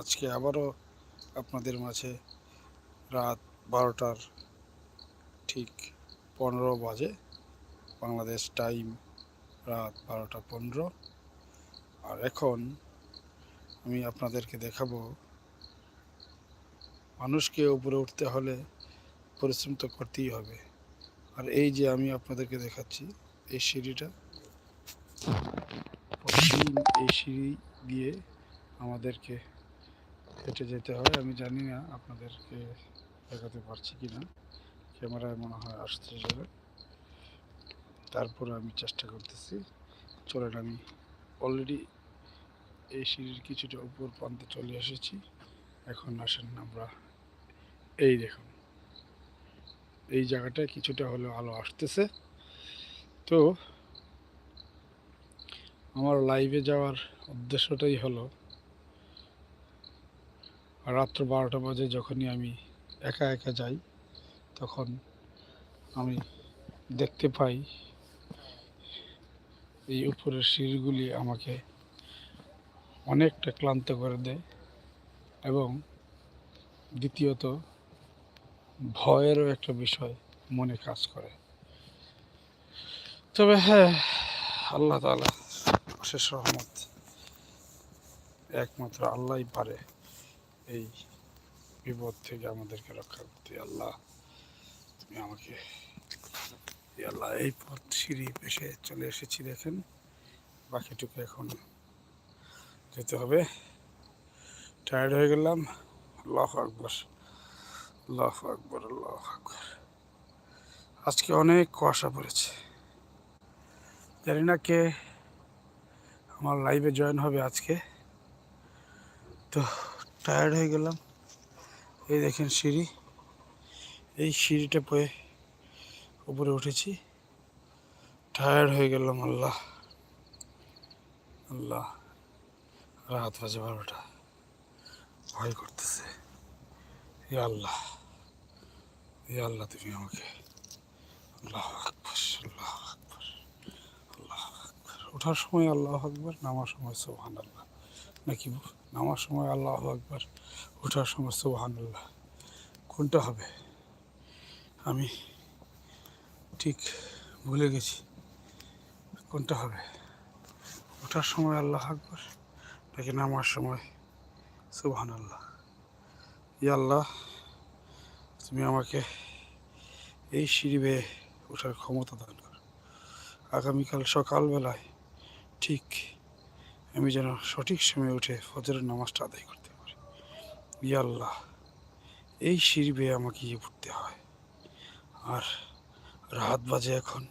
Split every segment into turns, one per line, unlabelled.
আজকে আবারও আপনাদের মাঝে রাত বারোটার ঠিক পনেরো বাজে, বাংলাদেশ টাইম রাত বারোটা পনেরো। আর এখন আমি আপনাদেরকে দেখাবো, মানুষকে উপরে উঠতে হলে পরিশ্রম তো করতেই হবে। আর এই যে আমি আপনাদেরকে দেখাচ্ছি, এই সিঁড়িটা এই সিঁড়ি দিয়ে আমাদেরকে হেঁটে যেতে হয়, আমি জানি না আপনাদেরকে দেখাতে পারছি কি না ক্যামেরায় মনে হয় আসতে যাবে তারপরে আমি চেষ্টা করতেছি। চলেন, আমি অলরেডি এই সিঁড়ির কিছুটা উপর প্রান্তে চলে এসেছি। এখন আসেন আমরা, এই দেখুন। এই জায়গাটায় কিছুটা হলেও আলো আসতেছে। তো, আমার লাইভে যাওয়ার উদ্দেশ্যটাই হলো রাত্র বারোটা বাজে যখনই আমি একা একা যাই, তখন আমি দেখতে পাই এই উপরের সিঁড়িগুলি আমাকে অনেকটা ক্লান্ত করে দেয় এবং দ্বিতীয়ত ভয়েরও একটা বিষয় মনে কাজ করে। তবে হ্যাঁ আল্লাহ তালা অশেষ রহমত একমাত্র আল্লাহই পারে। এই বিপদ থেকে আমাদেরকে রক্ষা করতে। আল্লাহ, তুমি আমাকে আল্লাহ, এই পথ সিঁড়ি পেশে চলে এসেছি দেখেন। বাকিটুকু এখন যেতে হবে। টায়ার্ড হয়ে গেলাম। আল্লাহ আকবর আল্লাহ আকবর আল্লাহ আকবর। আজকে অনেক কুয়াশা পড়েছে। জানি না কে আমার লাইভে জয়েন হবে আজকে। তো টায়ার্ড হয়ে গেলাম। এই দেখেন সিঁড়ি। এই সিঁড়িটা পেয়ে উপরে উঠেছি। টায়ার্ড হয়ে গেলাম, আল্লাহ। আল্লাহ, রাত বাজে বারোটা। ভয় করতেছে। এ আল্লাহ এ আল্লাহ, তুমি আমাকে। আল্লাহ আকবর আল্লাহ আকবর আল্লাহ আকবর। ওঠার সময় আল্লাহ আকবর, নামার সময় সোহান আল্লাহ নাকি নামার সময় আল্লাহ আকবর ওঠার সময় সোহান আল্লাহ কোনটা হবে? আমি ঠিক ভুলে গেছি। কোনটা হবে? ওঠার সময় আল্লাহ আকবর নাকি নামার সময় সুবহান আল্লাহ আল্লাহ, তুমি আমাকে এই সিঁড়ি বেয়ে ওঠার ক্ষমতা দান করো। আগামীকাল সকালবেলায় ঠিক আমি যেন সঠিক সময়ে উঠে ফজরের নামাজটা আদায় করতে পারি। ইয়া আল্লাহ, এই সিঁড়ি বেয়ে আমাকে উঠতে হয়। আর রাত বাজে এখন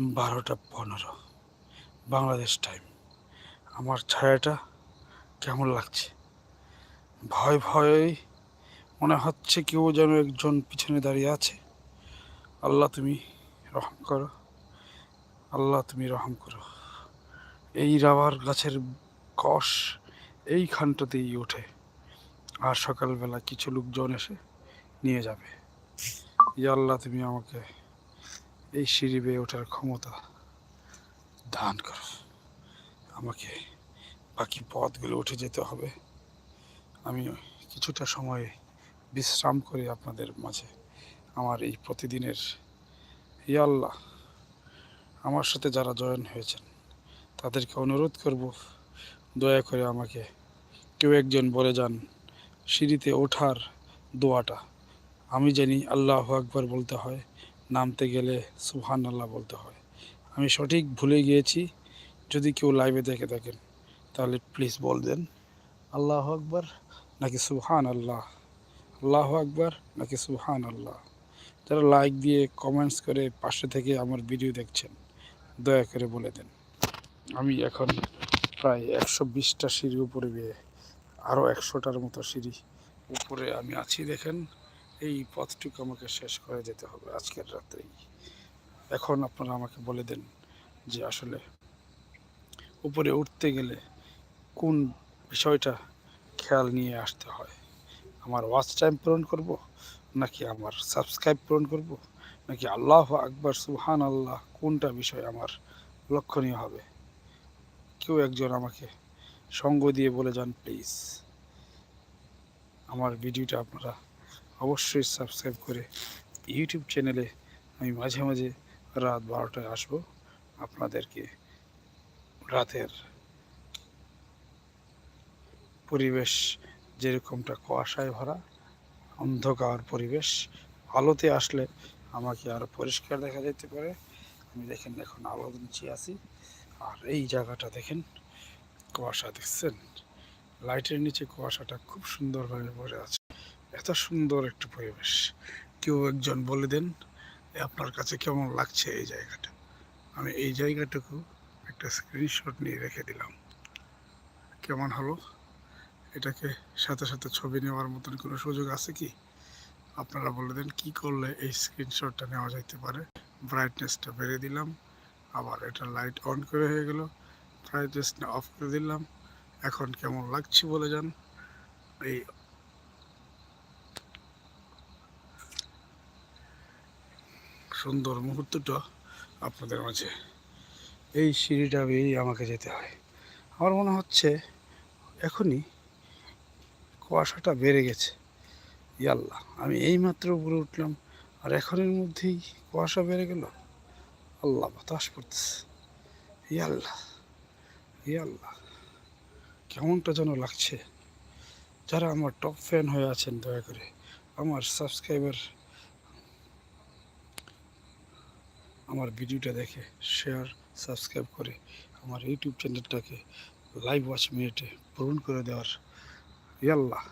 বারোটা পনেরো। বাংলাদেশ টাইম আমার ছায়াটা কেমন লাগছে? ভয় ভয় মনে হচ্ছে কেউ যেন একজন পিছনে দাঁড়িয়ে আছে। আল্লাহ তুমি রহম করো। আল্লাহ তুমি রহম করো। এই রাবার গাছের কষ এইখানটাতেই ওঠে। আর সকালবেলা কিছু লোকজন এসে নিয়ে যাবে। ইয়া আল্লাহ, তুমি আমাকে এই সিঁড়ি বেয়ে ওঠার ক্ষমতা দান করো। আমাকে বাকি পথগুলো উঠে যেতে হবে। আমি কিছুটা সময় বিশ্রাম করে আপনাদের মাঝে। আমার এই প্রতিদিনের, ইয়া আল্লাহ, আমার সাথে যারা জয়েন হয়েছেন। তাদেরকে অনুরোধ করব, দয়া করে আমাকে কেউ একজন বলে যান, সিঁড়িতে ওঠার দোয়াটা। আমি জানি আল্লাহ আকবর বলতে হয়, নামতে গেলে সুহান আল্লাহ বলতে হয়। আমি সঠিক ভুলে গিয়েছি, যদি কেউ লাইভে দেখে থাকেন, তাহলে প্লিজ বল দেন, আল্লাহ আকবর নাকি সুহান আল্লাহ আল্লাহ আকবর নাকি সুহান আল্লাহ যারা লাইক দিয়ে কমেন্টস করে পাশে থেকে আমার ভিডিও দেখছেন, দয়া করে বলে দেন। আমি এখন প্রায় একশো বিশটা সিঁড়ি উপরে গিয়ে আরও একশোটার মতো সিঁড়ি উপরে আমি আছি। দেখেন, এই পথটুকু আমাকে শেষ করে যেতে হবে আজকের রাত্রেই। এখন আপনারা আমাকে বলে দেন যে আসলে উপরে উঠতে গেলে কোন বিষয়টা খেয়াল নিয়ে আসতে হয়। আমার ওয়াচ টাইম পূরণ করব নাকি আমার সাবস্ক্রাইব পূরণ করব? নাকি আল্লাহ আকবর সুহান আল্লাহ কোনটা বিষয় আমার লক্ষণীয় হবে? কেউ একজন আমাকে সঙ্গ দিয়ে বলে যান প্লিজ আমার ভিডিওটা আপনারা অবশ্যই সাবস্ক্রাইব করে ইউটিউব চ্যানেলে আমি মাঝে মাঝে রাত বারোটায় আসব। আপনাদেরকে রাতের পরিবেশ যেরকমটা কুয়াশায় ভরা, অন্ধকার পরিবেশ, আলোতে আসলে আমাকে আরও পরিষ্কার দেখা যেতে পারে। আমি দেখেন এখন আলোর নিচে আছি। আর এই জায়গাটা দেখেন, কুয়াশা দেখছেন? লাইটের নিচে কুয়াশাটা খুব সুন্দরভাবে ভরে আছে। এত সুন্দর একটা পরিবেশ। কেউ একজন বলে দেন আপনার কাছে কেমন লাগছে এই জায়গাটা? আমি এই জায়গাটুকু একটা স্ক্রিনশট নিয়ে রেখে দিলাম। কেমন হলো? এটাকে সাথে সাথে ছবি নেওয়ার মতন কোনো সুযোগ আছে কি? আপনারা বলে দেন, কী করলে এই স্ক্রিনশটটা নেওয়া যাইতে পারে? ব্রাইটনেসটা বেড়ে দিলাম। আবার এটা লাইট অন করে হয়ে গেল। ব্রাইটনেসটা অফ করে দিলাম। এখন কেমন লাগছে বলে যান এই সুন্দর মুহূর্তটা আপনাদের মাঝে। এই সিঁড়িটা বেয়েই আমাকে যেতে হয়। আমার মনে হচ্ছে এখনই কুয়াশাটা বেড়ে গেছে। ইয়াল্লা, আমি এইমাত্র উপরে উঠলাম আর এখনের মধ্যেই কুয়াশা বেড়ে গেল? আল্লাহ বাতাস পড়তেছে ইয়াল্লা ইয়াল্লা কেমনটা যেন লাগছে। যারা আমার টপ ফ্যান হয়ে আছেন, দয়া করে আমার সাবস্ক্রাইবার আমার ভিডিওটা দেখে শেয়ার সাবস্ক্রাইব করে আমার ইউটিউব চ্যানেলটাকে লাইভ ওয়াচ মিনিটে পূরণ করে দেওয়ার। ইয়াল্লাহ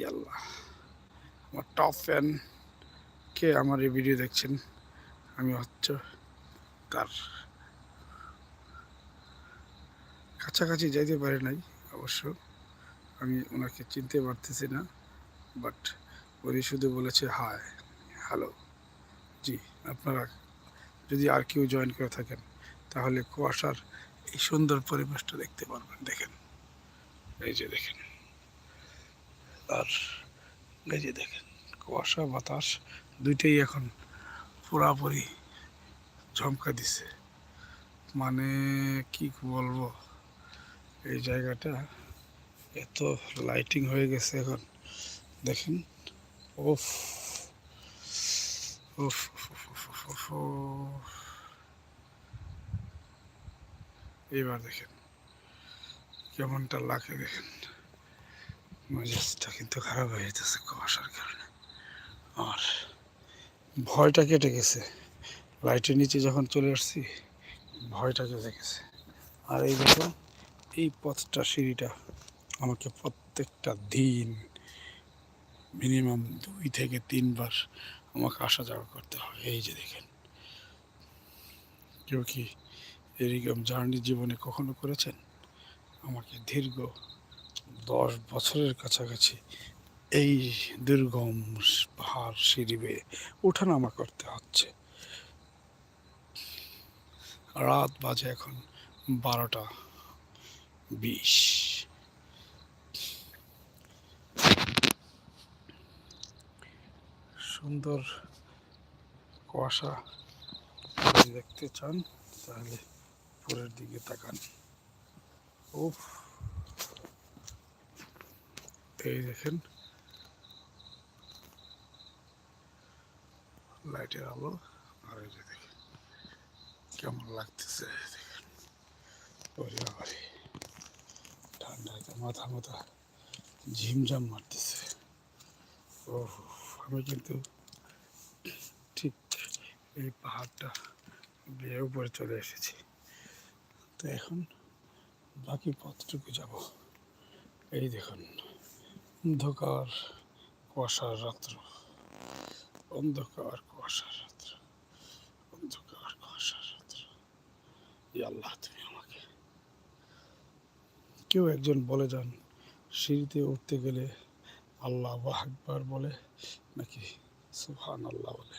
ইয়াল্লাহ আমার টপ ফ্যান কে আমার এই ভিডিও দেখছেন? আমি হচ্ছে তার। কাছাকাছি যাইতে পারি নাই অবশ্য। আমি ওনাকে চিনতে পারতেছি না বাট উনি শুধু বলেছে হাই হ্যালো জি, আপনারা যদি আর কেউ জয়েন করে থাকেন, তাহলে কুয়াশার এই সুন্দর পরিবেশটা দেখতে পারবেন, দেখেন। এই যে দেখেন। আর এই যে দেখেন, কুয়াশা, বাতাস, দুইটাই এখন পুরাপুরি ঝমকা দিছে। মানে কি বলব, এই জায়গাটা এত লাইটিং হয়ে গেছে এখন। দেখেন ওফ উফ। এবার দেখেন, কেমনটা লাগে দেখেন। মেজাজটা কিন্তু খারাপ হয়ে যেতেছে কুয়াশার কারণে। আর ভয়টা কেটে গেছে। লাইটের নিচে যখন চলে আসছি, ভয়টা কেটে গেছে। আর এই দেখুন এই পথটা, সিঁড়িটা আমাকে প্রত্যেকটা দিন মিনিমাম দুই থেকে তিনবার আমাকে আসা যাওয়া করতে হয় এই যে দেখেন, কেউ কি এরকম জার্নি জীবনে কখনো করেছেন? আমাকে দীর্ঘ দশ বছরের কাছাকাছি এই দুর্গম পাহাড় সিঁড়ি বেয়ে ওঠানামা করতে হচ্ছে। রাত বাজে এখন বারোটা বিশ। সুন্দর কুয়াশা দেখতে চান, তাহলে উপরের দিকে তাকান। উফ, এই দেখেন লাইটের আলো, আর এই যে দেখেন কেমন লাগতেছে দেখেন ওরে বাবারে ঠান্ডাতে মাথা মাথা ঝিমঝাম মারতেছে। ও আমি কিন্তু ঠিক এই পাহাড়টা বিয়ে উপরে চলে এসেছি। তো এখন বাকি পথটুকু যাব। এই দেখুন, অন্ধকার, কুয়াশার রাত্র। অন্ধকার অন্ধকার আল্লাহ, তুমি আমাকে। কেউ একজন বলে যান, সিঁড়িতে উঠতে গেলে আল্লাহ আকবার বলে, নাকি সুহান আল্লাহ বলে।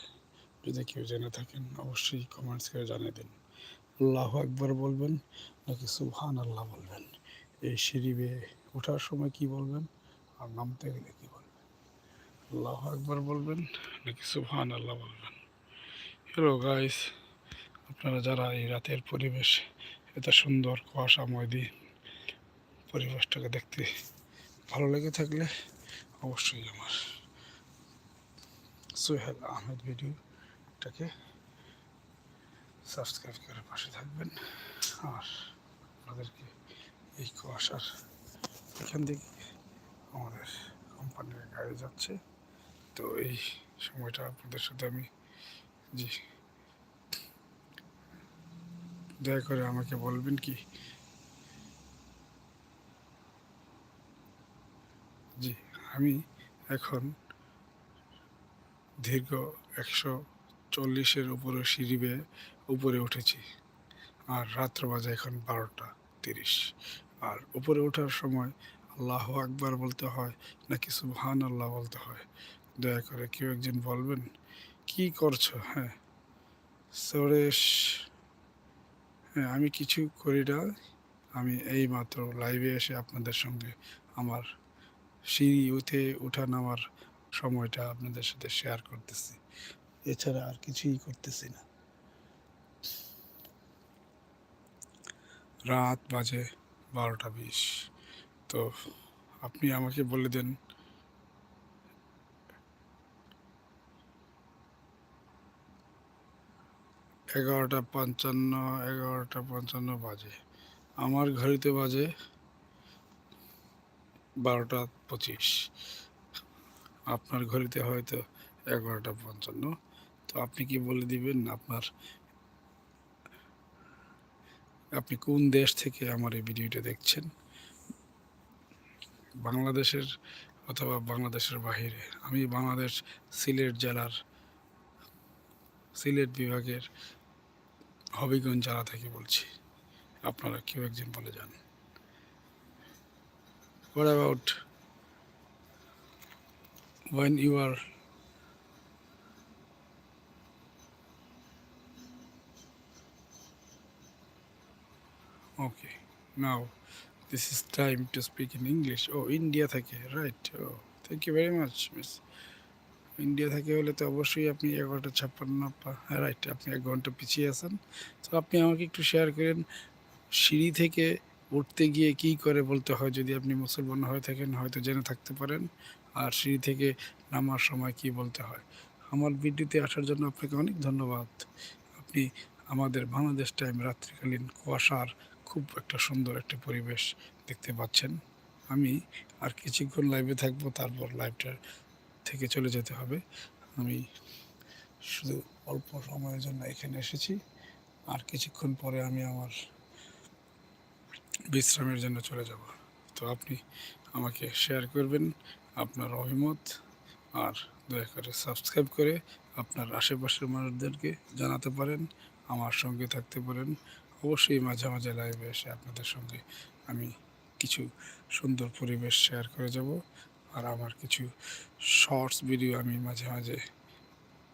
যদি কেউ জেনে থাকেন, অবশ্যই কমেন্টস করে জানিয়ে দিন। আল্লাহ আকবার বলবেন, নাকি সুবহান আল্লাহ বলবেন? এই সিঁড়ি বেয়ে ওঠার সময় কি বলবেন? আর নামতে গেলে কি বলবেন? আল্লাহ একবার বলবেন নাকি সুবহান আল্লাহ বলবেন? হ্যালো গাইস আপনারা যারা এই রাতের পরিবেশ, এত সুন্দর কুয়াশাময় দিন পরিবেশটাকে দেখতে ভালো লেগে থাকলে অবশ্যই আমার সোহেল আহমেদ ভিডিওটাকে সাবস্ক্রাইব করে পাশে থাকবেন। আর আপনাদেরকে এই কুয়াশার এখান থেকে আমাদের কোম্পানির গাড়ি যাচ্ছে। তো এই সময়টা আপনাদের সাথে আমি জি। দয়া করে আমাকে বলবেন কি? জি, আমি এখন দীর্ঘ একশো চল্লিশের উপরে সিঁড়ি বেয়ে উপরে উঠেছি। আর রাত্র বাজে এখন বারোটা তিরিশ। আর উপরে ওঠার সময় আল্লাহ আকবার বলতে হয়, নাকি সুবহান আল্লাহ বলতে হয়? দয়া করে কেউ একজন বলবেন, কি করছ? হ্যাঁ। সরেশ হ্যাঁ আমি কিছু করি না। আমি এই মাত্র লাইভে এসে আপনাদের সঙ্গে আমার সিঁড়ি উঠে ওঠা নামার সময়টা আপনাদের সাথে শেয়ার করতেছি। এছাড়া আর কিছুই করতেছি না। রাত বাজে বারোটা বিশ। তো আপনি আমাকে বলে দেন এগারোটা পঞ্চান্ন এগারোটা পঞ্চান্ন বাজে। আমার ঘড়িতে বাজে বারোটা পঁচিশ। আপনার ঘড়িতে হয়তো এগারোটা পঞ্চান্ন। তো আপনি কি বলে দিবেন আপনার, আপনি কোন দেশ থেকে আমার এই ভিডিওটা দেখছেন? বাংলাদেশের অথবা বাংলাদেশের বাহিরে। আমি বাংলাদেশ সিলেট জেলার, সিলেট বিভাগের হবিগঞ্জ যারা থেকে বলছি, আপনারা কেউ একজন বলে যান। What about when you are okay now this is time to speak in English O India থেকে right O thank you very much Miss India থেকে হলে তো অবশ্যই আপনি এগারোটা ছাপ্পান্ন রাইট আপনি এক ঘণ্টা পিছিয়ে আছেন তো আপনি আমাকে একটু শেয়ার করেন সিঁড়ি থেকে উঠতে গিয়ে কি করে বলতে হয় যদি আপনি মুসলমান হয়ে থাকেন হয়তো জেনে থাকতে পারেন আর সিঁড়ি থেকে নামার সময় কি বলতে হয় আমার ভিডিওতে আসার জন্য আপনাকে অনেক ধন্যবাদ আপনি আমাদের বাংলাদেশ টাইম রাত্রিকালীন কুয়াশার খুব একটা সুন্দর একটা পরিবেশ দেখতে পাচ্ছেন। আমি আর কিছুক্ষণ লাইভে থাকব, তারপর লাইভটা থেকে চলে যেতে হবে। আমি শুধু অল্প সময়ের জন্য এখানে এসেছি। আর কিছুক্ষণ পরে আমি আমার বিশ্রামের জন্য চলে যাব। তো আপনি আমাকে শেয়ার করবেন আপনার অভিমত আর দয়া করে সাবস্ক্রাইব করে আপনার আশেপাশের মানুষদেরকে জানাতে পারেন, আমার সঙ্গে থাকতে পারেন। অবশ্যই মাঝে মাঝে লাইভে এসে আপনাদের সঙ্গে আমি কিছু সুন্দর পরিবেশ শেয়ার করে যাব। আর আমার কিছু শর্টস ভিডিও আমি মাঝে মাঝে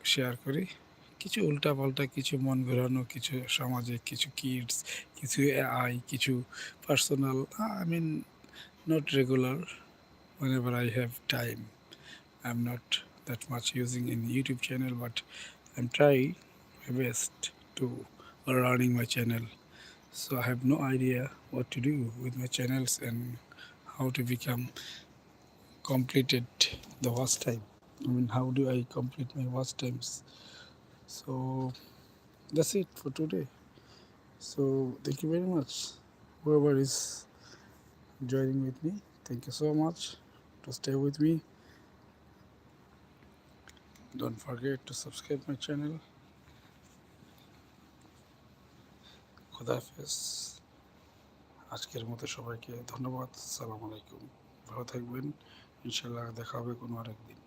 শেয়ার করি। কিছু উল্টাপাল্টা, কিছু মন ঘোরানো, কিছু সমাজে কিছু কিডস কিছু আই কিছু personal I mean not regular whenever I have time I am not that much using in YouTube channel but I am try best to running my channel so I have no idea what to do with my channels and how to become completed the watch time. I mean, how do I complete my watch times? So that's it for today. So thank you very much. Whoever is joining with me, thank you so much to stay with me. Don't forget to subscribe my channel. খুদাহাফেজ আজকের মতো সবাইকে ধন্যবাদ সালাম আলাইকুম ভালো থাকবেন ইনশাল্লাহ দেখা হবে কোনো আরেকদিন